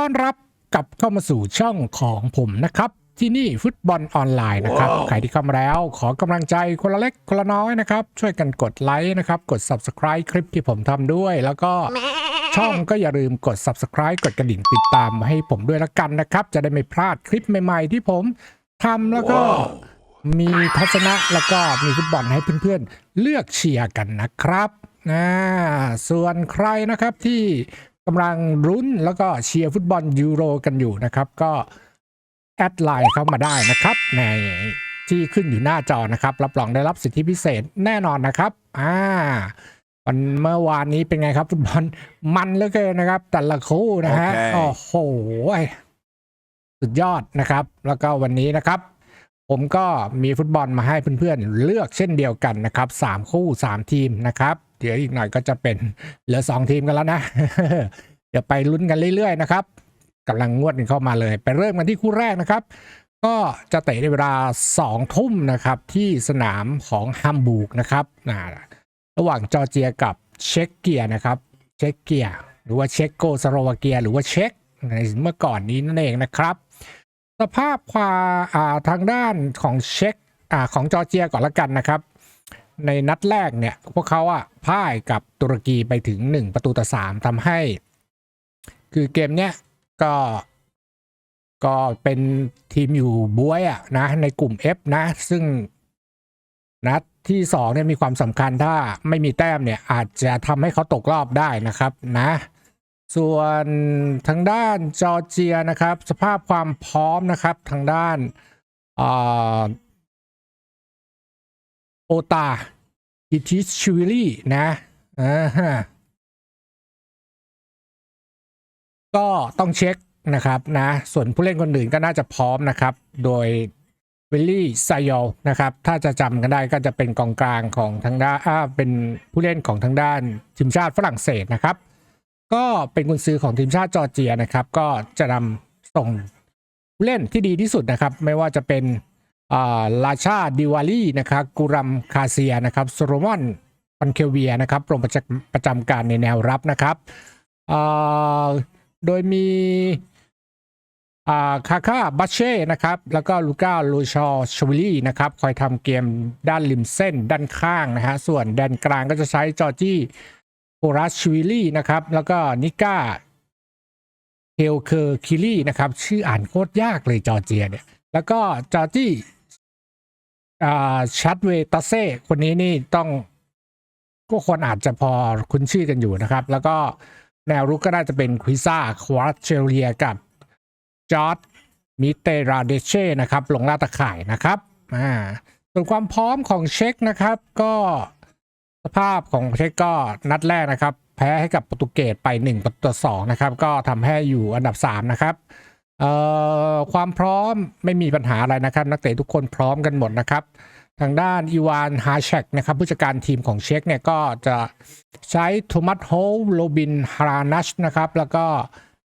ต้อนรับกลับเข้ามาสู่ช่องของผมนะครับ ที่นี่ฟุตบอลออนไลน์นะครับ ใครที่เข้ามาแล้ว ขอกำลังใจคนละเล็กคนละน้อยนะครับ ช่วยกันกดไลค์นะครับ กด subscribe คลิปที่ผมทำด้วย แล้วก็ช่องก็อย่าลืมกด subscribe กดกระดิ่งติดตามให้ผมด้วยละกันนะครับ จะได้ไม่พลาดคลิปใหม่ ๆ ที่ผมทำแล้วก็มีทัศนะแล้วก็มีฟุตบอลให้เพื่อนๆเลือกเชียร์กันนะครับนะส่วนใครนะครับที่ กำลังรุ้นแล้วก็เชียร์ฟุตบอลยูโรกันอยู่นะครับ ก็แอดไลน์เข้ามาได้นะครับ ในที่ขึ้นอยู่หน้าจอนะครับ รับรองได้รับสิทธิพิเศษแน่นอนนะครับอ่าวันเมื่อวานนี้เป็นไงครับฟุตบอลมันเหลือเกินนะครับ แต่ละคู่นะฮะโอเคโอ้โหสุดยอดนะครับ แล้วก็วันนี้นะครับ ผมก็มีฟุตบอลมาให้เพื่อนๆเลือกเช่นเดียวกันนะครับสามคู่สามทีมนะครับ เดี๋ยวอีกหน่อยก็จะเป็นเหลือสองทีมกันแล้วนะ เดี๋ยวไปลุ้นกันเรื่อยๆนะครับกำลังงวดกันเข้ามาเลย ไปเริ่มกันที่คู่แรกนะครับ ก็จะเตะในเวลาสองทุ่มนะครับ ที่สนามของฮัมบูร์กนะครับอ่าระหว่างจอร์เจียกับเช็กเกียนะครับ เช็กเกียหรือว่าเช็กโกสโลวาเกีย หรือว่าเช็กในเมื่อก่อนนี้นั่นเองนะครับ สภาพความทางด้านของเช็กของจอร์เจียก่อนละกันนะครับ ในนัดแรกเนี่ย พวกเขาอะพ่ายกับตุรกีไปถึง 1 ประตูต่อ3ทำให้ คือเกมเนี้ยก็ก็เป็นทีมอยู่บวยอะนะในกลุ่ม F นะ ซึ่งนัดที่2เนี่ยมีความสำคัญถ้าไม่มีแต้มเนี่ย อาจจะทำให้เขาตกรอบได้นะครับนะ ส่วนทางด้านจอร์เจียนะครับ สภาพความพร้อมนะครับทางด้านอ่า โอตาอิทิชิวิลี่นะอ่าฮะก็ต้องเช็คนะครับนะ ส่วนผู้เล่นคนอื่นก็น่าจะพร้อมนะครับ โดยวิลลี่ไซโยลนะครับ ถ้าจะจำกันได้ก็จะเป็นกองกลางของทางด้านอ่าเป็นผู้เล่นของทางด้านทีมชาติฝรั่งเศสนะครับ ก็เป็นกุนซือของทีมชาติจอร์เจียนะครับ ก็จะนำส่งผู้เล่นที่ดีที่สุดนะครับ ไม่ว่าจะเป็น อ่าลาชาดิวาลีนะครับกูรัมคาเซียนะครับโซโลมอนปันเคเวียนะครับลงประจประจำการในแนวรับนะครับโดยมีอ่าคาคาบัชเช่นะครับแล้วก็ลูก้าลูชอชวิลี่นะครับคอยทำเกมด้านริมเส้นด้านข้างนะฮะส่วนแดนกลางก็จะใช้จอร์จี้โฮรัสชวิลลี่นะครับแล้วก็นิก้าเฮลเคอร์คิลี่นะครับชื่ออ่านโคตรยากเลยจอร์เจียเนี่ยแล้วก็จอร์จี้ อ่าชัดเวตาเซ่คนนี้นี่ต้องก็คนอาจจะพอคุ้นชื่อกันอยู่นะครับ แล้วก็แนวรุกก็น่าจะเป็นควิซ่าควาเชเลียกับจอร์ดมิเตราเดเช่นะครับลงล่าตะข่ายนะครับอ่าส่วนความพร้อมของเช็คนะครับ ก็สภาพของเช็คก็นัดแรกนะครับ แพ้ให้กับโปรตุเกสไป1ประตูต่อ2นะครับ ก็ทำให้อยู่อันดับ 3 นะครับ ความพร้อมไม่มีปัญหาอะไรนะครับ นักเตะทุกคนพร้อมกันหมดนะครับ ทางด้านอีวานฮาเชกนะครับผู้จัดการทีมของเช็กเนี่ยก็จะใช้โทมัสโฮลโรบินฮารานัชนะครับ แล้วก็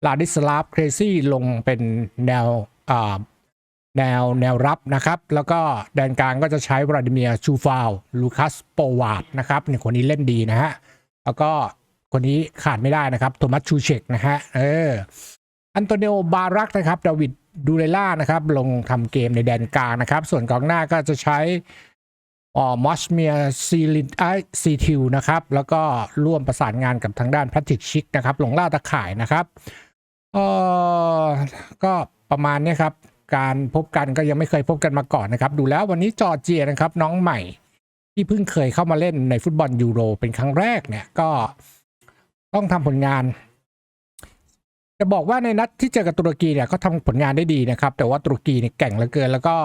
ลาดิสลาฟเครซี่ลงเป็นแนวแนวแนวรับนะครับ แล้วก็แดนกลางก็จะใช้วลาดิเมียชูฟาวลูคัสโปวาดนะครับเนี่ยคนนี้เล่นดีนะฮะแล้วก็คนนี้ขาดไม่ได้นะครับโทมัสชูเชกนะฮะเออ อันโตเนโอบารักนะครับดาวิดดูเรล่านะครับ ลงทำเกมในแดนกลางนะครับ ส่วนกองหน้าก็จะใช้ออมอสเมียซีลินไอซีทิวนะครับ แล้วก็ร่วมประสานงานกับทางด้านแพทริกชิกนะครับลงล่าตะข่ายนะครับเออก็ประมาณนี้ครับ การพบกันก็ยังไม่เคยพบกันมาก่อนนะครับ ดูแล้ววันนี้จอร์เจียนะครับ น้องใหม่ ที่เพิ่งเคยเข้ามาเล่นในฟุตบอลยูโรเป็นครั้งแรกเนี่ยก็ต้องทำผลงาน จะบอกว่าในนัดที่เจอกับตุรกีเนี่ยเขาทำผลงานได้ดีนะครับ แต่ว่าตุรกีเนี่ยแก่งเหลือเกิน แล้วก็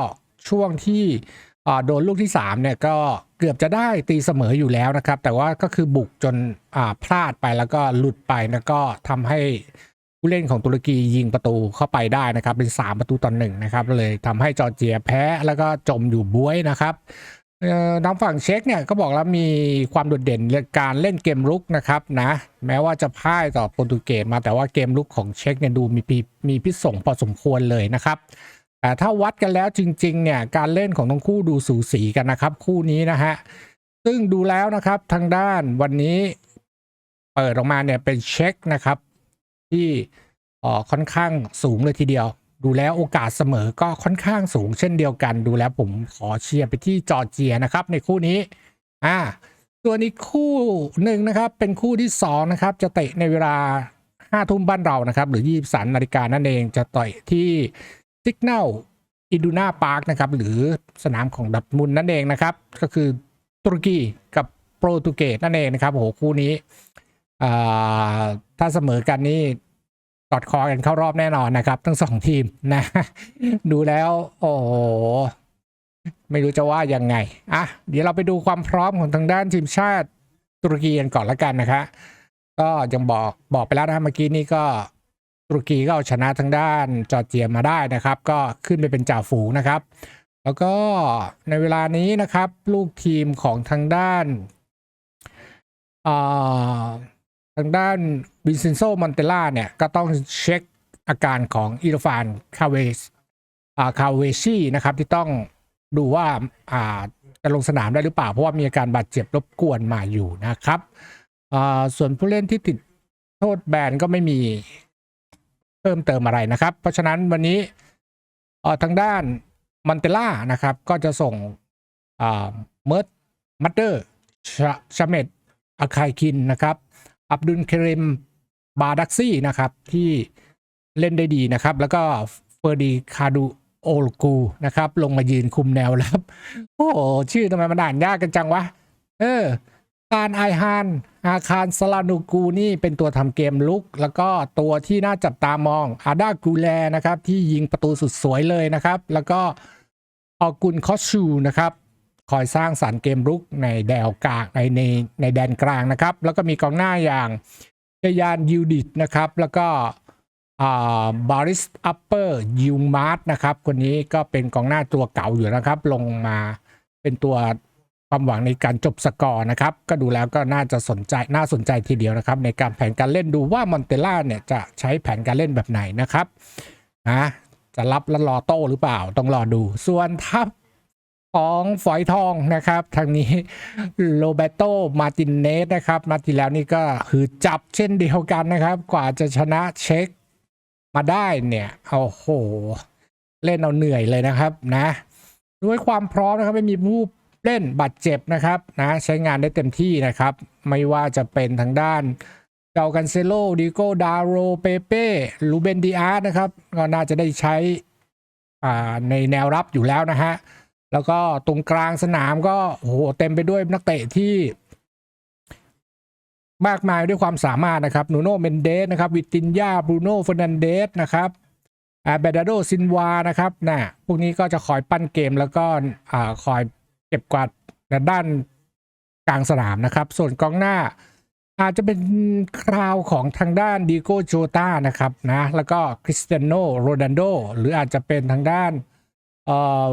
ช่วงที่อ่าโดนลูกที่3เนี่ยก็เกือบจะได้ตีเสมออยู่แล้วนะครับ แต่ว่าก็คือบุกจนอ่าพลาดไปแล้วก็หลุดไปแล้วก็ทำให้ผู้เล่นของตุรกียิงประตูเข้าไปได้นะครับ เป็น 3 ประตูต่อหนึ่งนะครับเลยทำให้จอร์เจียแพ้แล้วก็จมอยู่บ้วยนะครับ ทางฝั่งเช็กเนี่ยก็บอกแล้วมีความโดดเด่นเรื่องการเล่นเกมรุกนะครับนะแม้ว่าจะพ่ายต่อโปรตุเกสมาแต่ว่าเกมรุกของเช็กเนี่ยดูมีมีพิษสงพอสมควรเลยนะครับแต่ถ้าวัดกันแล้วจริงๆเนี่ยการเล่นของทั้งคู่ดูสูสีกันนะครับ คู่นี้นะฮะซึ่งดูแล้วนะครับทางด้านวันนี้เปิดออกมาเนี่ยเป็นเช็คนะครับ ที่ออค่อนข้างสูงเลยทีเดียว ดูแล้วโอกาสเสมอก็ค่อนข้างสูงเช่นเดียวกัน ดูแล้วผมขอเชียร์ไปที่จอร์เจียนะครับ ในคู่นี้ อ่าส่วนอีกคู่หนึ่งนะครับ เป็นคู่ที่สองนะครับ จะเตะในเวลาห้าทุ่มบ้านเรานะครับ หรือยี่สามนาฬิกานั่นเองจะต่อยที่ซิกเนลอิดูนาพาร์คนะครับ หรือสนามของดับมุนนั่นเองนะครับ ก็คือตุรกีกับโปรตุเกสนั่นเองนะครับโอ้โหคู่นี้อ่าถ้าเสมอกันนี่ กอดคอกันเข้ารอบแน่นอนนะครับ ทั้งสองทีมนะ ดูแล้ว โอ้โหไม่รู้จะว่ายังไงอะเดี๋ยวเราไปดูความพร้อมของทางด้านทีมชาติตุรกีกันก่อนละกันนะคะก็ยังบอกบอกไปแล้วนะเมื่อกี้นี้ก็ตุรกีก็เอาชนะทางด้านจอร์เจียมาได้นะครับ ก็ขึ้นไปเป็นจ่าฝูงนะครับ แล้วก็ในเวลานี้นะครับ ลูกทีมของทางด้านอ่าางด้านวินเซนโซมอนเตล่าเนี่ย ก็ต้องเช็คอาการของอีโรฟานคาเวสอ่าคาเวชีนะครับ ที่ต้องดูว่าอ่าจะลงสนามได้หรือเปล่า เพราะว่ามีอาการบาดเจ็บรบกวนมาอยู่นะครับอ่าส่วนผู้เล่นที่ติดโทษแบนก็ไม่มีเพิ่มเติมอะไรนะครับ เพราะฉะนั้นวันนี้อ่อทางด้านมอนเตล่านะครับ ก็จะส่งอ่าเมิร์ดมัตเตอร์ชาเมดอาคายคินนะครับ อับดุลเคเรมบาดักซี่นะครับที่เล่นได้ดีนะครับ แล้วก็เฟอร์ดีคาดูโอลกูนะครับ ลงมายืนคุมแนวรับ โอ้โหชื่อทำไมมันอ่านยากกันจังวะ เออคารไอฮานอาคารสลานูกูนี่เป็นตัวทำเกมลุก แล้วก็ตัวที่น่าจับตามองอาดากูแลนะครับ ที่ยิงประตูสุดสวยเลยนะครับ แล้วก็ออกุนคอชูนะครับ คอยสร้างสารรค์เกมรุกในแดวกลางในในในแดนกลางนะครับ แล้วก็มีกองหน้าอย่างเจยานยูดิตนะครับ แล้วก็บาริสอัปเปอร์ยูมาร์ตนะครับ คนนี้ก็เป็นกองหน้าตัวเก่าอยู่นะครับ ลงมาเป็นตัวความหวังในการจบสกอร์นะครับ ก็ดูแล้วก็น่าจะสนใจน่าสนใจทีเดียวนะครับ ในการแผนการเล่นดูว่ามอนเตล่าเนี่ยจะใช้แผนการเล่นแบบไหนนะครับนะจะรับแล้วรอโต้หรือเปล่าต้องรอดู ส่วนทัพ ของฝอยทองนะครับทางนี้โรเบโตมาตินเนสนะครับมาทีแล้วนี่ก็คือจับเช่นเดียวกันนะครับ กว่าจะชนะเช็คมาได้เนี่ยโอ้โห เล่นเอาเหนื่อยเลยนะครับนะด้วยความพร้อมนะครับไม่มีผู้เล่นบาดเจ็บนะครับนะใช้งานได้เต็มที่นะครับ ไม่ว่าจะเป็นทางด้านเกากันเซโลดิโกดาโรเปเป้ลูเบนดิอาร์นะครับ ก็น่าจะได้ใช้อ่าในแนวรับอยู่แล้วนะฮะ แล้วก็ตรงกลางสนามก็โอ้โหเต็มไปด้วยนักเตะที่มากมายด้วยความสามารถนะครับนูโนเมนเดสนะครับวิตินยาบรูโน่เฟอร์นันเดสนะครับอาเบดาโดซินวานะครับนะพวกนี้ก็จะคอยปั้นเกมแล้วก็อ่าคอยเก็บกวาดด้านกลางสนามนะครับ ส่วนกองหน้าอาจจะเป็นคราวของทางด้านดิโกโจตานะครับนะแล้วก็คริสเตียโนโรนันโดหรืออาจจะเป็นทางด้านเอ่อ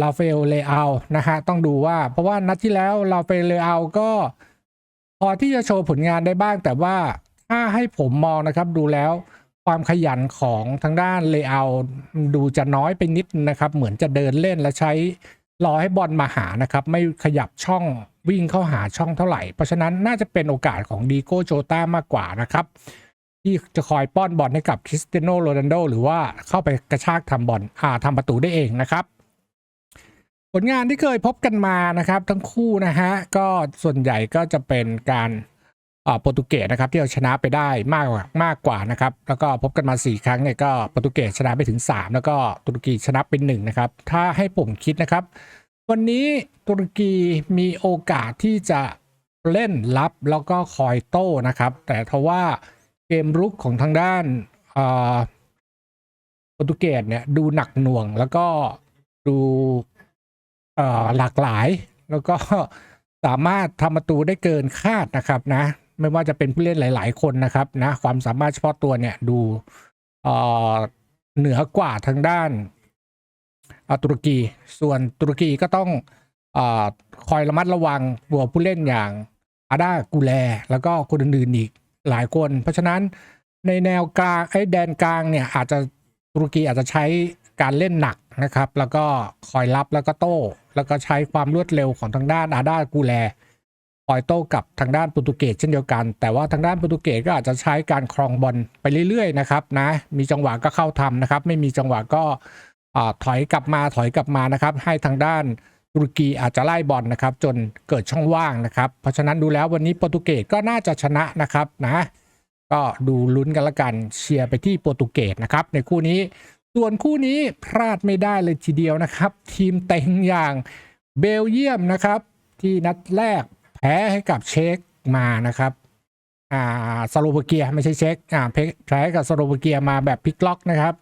ลาเฟลเลอานะฮะต้องดูว่า เพราะว่านัดที่แล้วลาเฟลเลอาก็ พอที่จะโชว์ผลงานได้บ้าง แต่ว่าถ้าให้ผมมองนะครับดูแล้วความขยันของทางด้านเลยเอาดูจะน้อยไปนิดนะครับ เหมือนจะเดินเล่นและใช้รอให้บอลมาหานะครับ ไม่ขยับช่องวิ่งเข้าหาช่องเท่าไหร่ เพราะฉะนั้นน่าจะเป็นโอกาสของดีโก้โจต้ามากกว่านะครับ ที่จะคอยป้อนบอลให้กับคริสเตียโนโรนัลโดหรือว่าเข้าไปกระชากทำบอลอ่าทำประตูได้เองนะครับ ผลงานที่เคยพบกันมานะครับ ทั้งคู่นะฮะก็ส่วนใหญ่ก็จะเป็นการอ่าโปรตุเกสนะครับที่เอาชนะไปได้มากกว่ามากกว่านะครับแล้วก็พบกันมา 4 ครั้งเนี่ยก็โปรตุเกสชนะไปถึง 3 แล้วก็ตุรกีชนะเป็น1นะครับถ้าให้ผมคิดนะครับ วันนี้ตุรกีมีโอกาสที่จะเล่นรับแล้วก็คอยโต้นะครับ แต่ทว่าเกมรุกของทางด้านอ่าโปรตุเกสเนี่ยดูหนักหน่วงแล้วก็ดู หลากหลาย แล้วก็สามารถทำประตูได้เกินคาดนะครับนะ ไม่ว่าจะเป็นผู้เล่นหลาย ๆ คนนะครับนะความสามารถเฉพาะตัวเนี่ยดูเหนือกว่าทางด้านอ่าตุรกี ส่วนตุรกีก็ต้องอคอยระมัดระวังตัวผู้เล่นอย่างอาดากูแล แล้วก็คนอื่นๆอีกหลายคน เพราะฉะนั้นในแนวกลางไอ้แดนกลางเนี่ยอาจจะตุรกีอาจจะใช้ การเล่นหนักนะครับ แล้วก็คอยรับแล้วก็โต้ แล้วก็ใช้ความรวดเร็วของทางด้านอาดากูแลคอยโต้กับทางด้านโปรตุเกสเช่นเดียวกัน แต่ว่าทางด้านโปรตุเกสก็อาจจะใช้การครองบอลไปเรื่อย ๆ นะครับนะมีจังหวะก็เข้าทำนะครับ ไม่มีจังหวะก็ถอยกลับมาถอยกลับมานะครับ ให้ทางด้านตุรกีอาจจะไล่บอลนะครับ จนเกิดช่องว่างนะครับ เพราะฉะนั้นดูแล้ววันนี้โปรตุเกสก็น่าจะชนะนะครับนะก็ดูลุ้นกันละกันเชียร์ไปที่โปรตุเกสนะครับในคู่นี้ ส่วนคู่นี้พลาดไม่ได้เลยทีเดียวนะครับ ทีมเต็งอย่างเบลเยียมนะครับ ที่นัดแรกแพ้ให้กับเช็กมานะครับอ่าสโลวาเกียไม่ใช่เช็กอ่าแพ้แพ้กับสโลวาเกียมาแบบพลิกล็อกนะครับ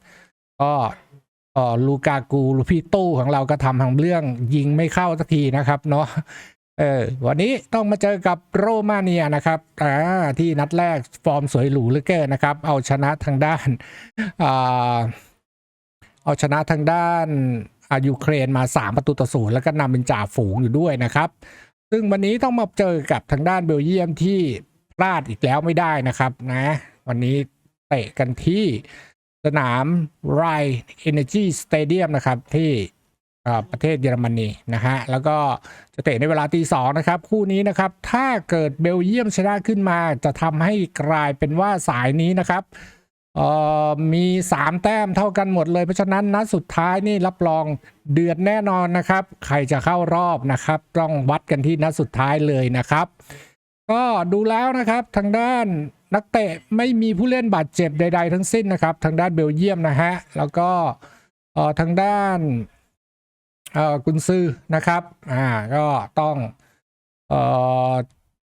ก็ออลูกากูลูพี่ตู้ของเราก็ทำทางเรื่องยิงไม่เข้าสักทีนะครับเนาะเออวันนี้ต้องมาเจอกับโรมาเนียนะครับอ่าที่นัดแรกฟอร์มสวยหรูเหลือเกินนะครับ เอาชนะทางด้านอ่า เอาชนะทางด้านอายูเครนมา 3 ประตูต่อศูนย์แล้วก็นำเป็นจ่าฝูงอยู่ด้วยนะครับ ซึ่งวันนี้ต้องมาเจอกับทางด้านเบลเยียมที่พลาดอีกแล้วไม่ได้นะครับนะ วันนี้เตะกันที่สนามไรเอเนจีสเตเดียมนะครับที่ประเทศเยอรมนีนะฮะแล้วก็จะเตะในเวลาตีสองนะครับ คู่นี้นะครับ ถ้าเกิดเบลเยียมชนะขึ้นมาจะทำให้กลายเป็นว่าสายนี้นะครับ เอ่อมี 3 แต้มเท่ากันหมดเลย เพราะฉะนั้นนัดสุดท้ายนี่รับรองเดือดแน่นอนนะครับ ใครจะเข้ารอบนะครับ ต้องวัดกันที่นัดสุดท้ายเลยนะครับ ก็ดูแล้วนะครับทางด้านนักเตะไม่มีผู้เล่นบาดเจ็บใด ๆ ทั้งสิ้นนะครับ ทางด้านเบลเยียมนะฮะแล้วก็เอ่อทางด้านเอ่อกุนซือนะครับอ่าก็ต้องเอ่อ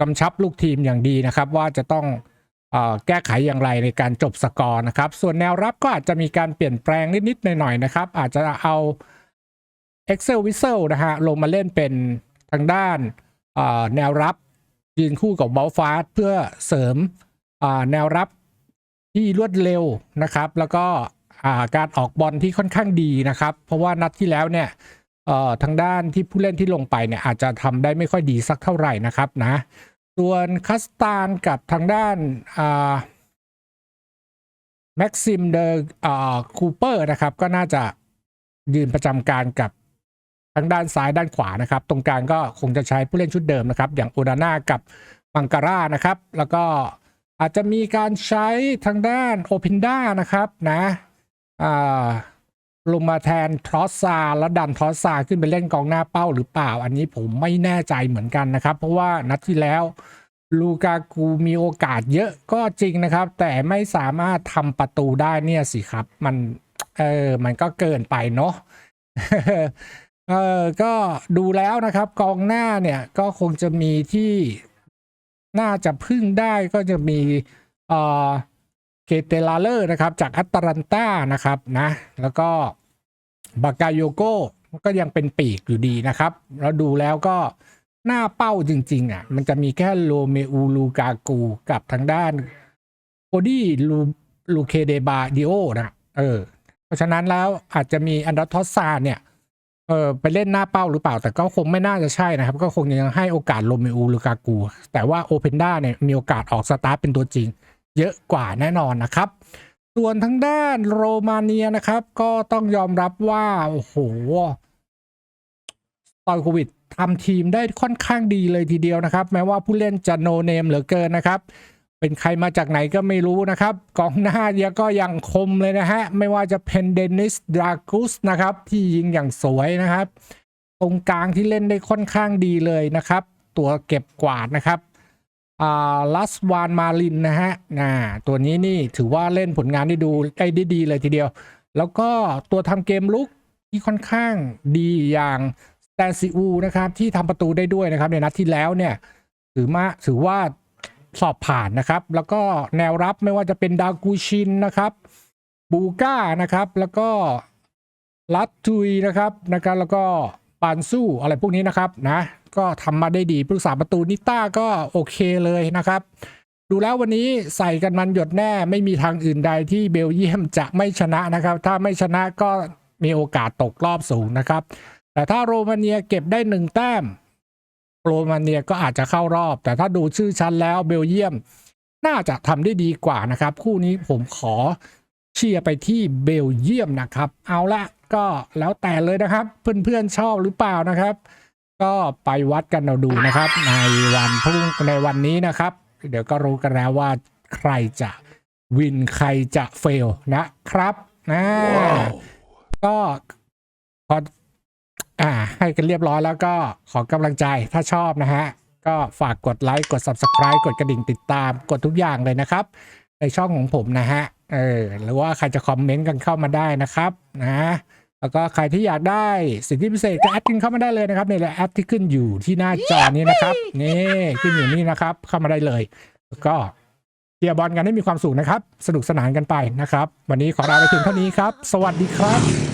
กำชับลูกทีมอย่างดีนะครับ ว่าจะต้อง แก้ไขอย่างไรในการจบสกอร์นะครับ ส่วนแนวรับก็อาจจะมีการเปลี่ยนแปลงนิด ๆ หน่อย ๆ นะครับ อาจจะเอา Excel w i s s e นะฮะลงมาเล่นเป็นทางด้านแนวรับยืนคู่กับบอลฟาสเพื่อเสริมแนวรับที่รวดเร็วนะครับ แล้วก็การออกบอลที่ค่อนข้างดีนะครับ เพราะว่านัดที่แล้วเนี่ยทางด้านที่ผู้เล่นที่ลงไปเนี่ยอาจจะทำได้ไม่ค่อยดีสักเท่าไหร่นะครับนะ ส่วนคัสตานกับทางด้านแม็กซิมเดอร์คูเปอร์นะครับ ก็น่าจะยืนประจำการกับทางด้านซ้ายด้านขวานะครับ ตรงกลางก็คงจะใช้ผู้เล่นชุดเดิมนะครับ อย่างโอดาน่ากับมังการ่านะครับ แล้วก็อาจจะมีการใช้ทางด้านโอพินด้านะครับนะอ่า ลงมาแทนทรอสซาแล้วดันทรอสซาขึ้นไปเล่นกองหน้าเป้าหรือเปล่า อันนี้ผมไม่แน่ใจเหมือนกันนะครับ เพราะว่านัดที่แล้วลูกากูมีโอกาสเยอะก็จริงนะครับ แต่ไม่สามารถทำประตูได้เนี่ยสิครับ มันเออมันก็เกินไปเนาะเออก็ดูแล้วนะครับ กองหน้าเนี่ยก็คงจะมีที่น่าจะพึ่งได้ก็จะมีเอ่อ เคเตลาเลอร์นะครับจากแอตแลนตานะครับนะแล้วก็บากาโยโก้ก็ยังเป็นปีกอยู่ดีนะครับแล้วดูแล้วก็หน้าเป้าจริง ๆอะมันจะมีแค่โลเมอูลูกากูกับทางด้านโอดี้ลูลูเคเดบาดิโอนะเออ เพราะฉะนั้นแล้วอาจจะมีอันดาทอสซาเนี่ยเออไปเล่นหน้าเป้าหรือเปล่า แต่ก็คงไม่น่าจะใช่นะครับ ก็คงยังให้โอกาสโรเมอูลูกากู แต่ว่าโอเพนด้าเนี่ยมีโอกาสออกสตาร์ทเป็นตัวจริง เยอะกว่าแน่นอนนะครับ ส่วนทางด้านโรมาเนียนะครับ ก็ต้องยอมรับว่า โอ้โหตอยโควิดทำทีมได้ค่อนข้างดีเลยทีเดียวนะครับ แม้ว่าผู้เล่นจะโนเนมเหลือเกินนะครับ เป็นใครมาจากไหนก็ไม่รู้นะครับกองหน้าเนี่ยก็ยังคมเลยนะฮะ ไม่ว่าจะเป็นเดนิสดรากุสนะครับ ที่ยิงอย่างสวยนะครับ ตรงกลางที่เล่นได้ค่อนข้างดีเลยนะครับ ตัวเก็บกวาดนะครับ อ่าลัสวานมาลินนะฮะน่าตัวนี้นี่ถือว่าเล่นผลงานได้ดูได้ได้ดีเลยทีเดียว แล้วก็ตัวทำเกมลุกที่ค่อนข้างดีอย่างสแตนซิอูนะครับที่ทำประตูได้ด้วยนะครับ ในนัดที่แล้วเนี่ยถือมาถือว่าสอบผ่านนะครับ แล้วก็แนวรับไม่ว่าจะเป็นดากูชินนะครับบูก้านะครับ แล้วก็ลัตทุยนะครับนะครับแล้วก็ปานสู้อะไรพวกนี้นะครับนะ ก็ทำมาได้ดีผู้รักษาประตูนิต้าก็โอเคเลยนะครับ ดูแล้ววันนี้ใส่กันมันหยดแน่ไม่มีทางอื่นใดที่เบลเยียมจะไม่ชนะนะครับ ถ้าไม่ชนะก็มีโอกาสตกรอบสูงนะครับ แต่ถ้าโรมาเนียเก็บได้หนึ่งแต้ม โรมาเนียก็อาจจะเข้ารอบ แต่ถ้าดูชื่อชั้นแล้วเบลเยียมน่าจะทำได้ดีกว่านะครับ คู่นี้ผมขอเชียร์ไปที่เบลเยียมนะครับ เอาละก็แล้วแต่เลยนะครับ เพื่อนๆชอบหรือเปล่านะครับ ก็ไปวัดกันเราดูนะครับ ในวันพรุ่งในวันนี้นะครับ เดี๋ยวก็รู้กันแล้วว่าใครจะวินใครจะเฟลนะครับนะก็พออ่า ให้กันเรียบร้อยแล้วก็ขอกำลังใจถ้าชอบนะฮะ ก็ฝากกดไลค์กด Subscribe กดกระดิ่งติดตามกดทุกอย่างเลยนะครับ ในช่องของผมนะฮะเออหรือว่าใครจะคอมเมนต์กันเข้ามาได้นะครับนะ แล้วก็ใครที่อยากได้สิทธิพิเศษก็แอดกันเข้ามาได้เลยนะครับในแอปที่ขึ้นอยู่ที่หน้าจอนี้นะครับนี่ขึ้นอยู่นี่นะครับ เข้ามาได้เลยแล้วก็เชียร์บอลกันให้มีความสุขนะครับ สนุกสนานกันไปนะครับ วันนี้ขอลาไปถึงเท่านี้ครับ สวัสดีครับ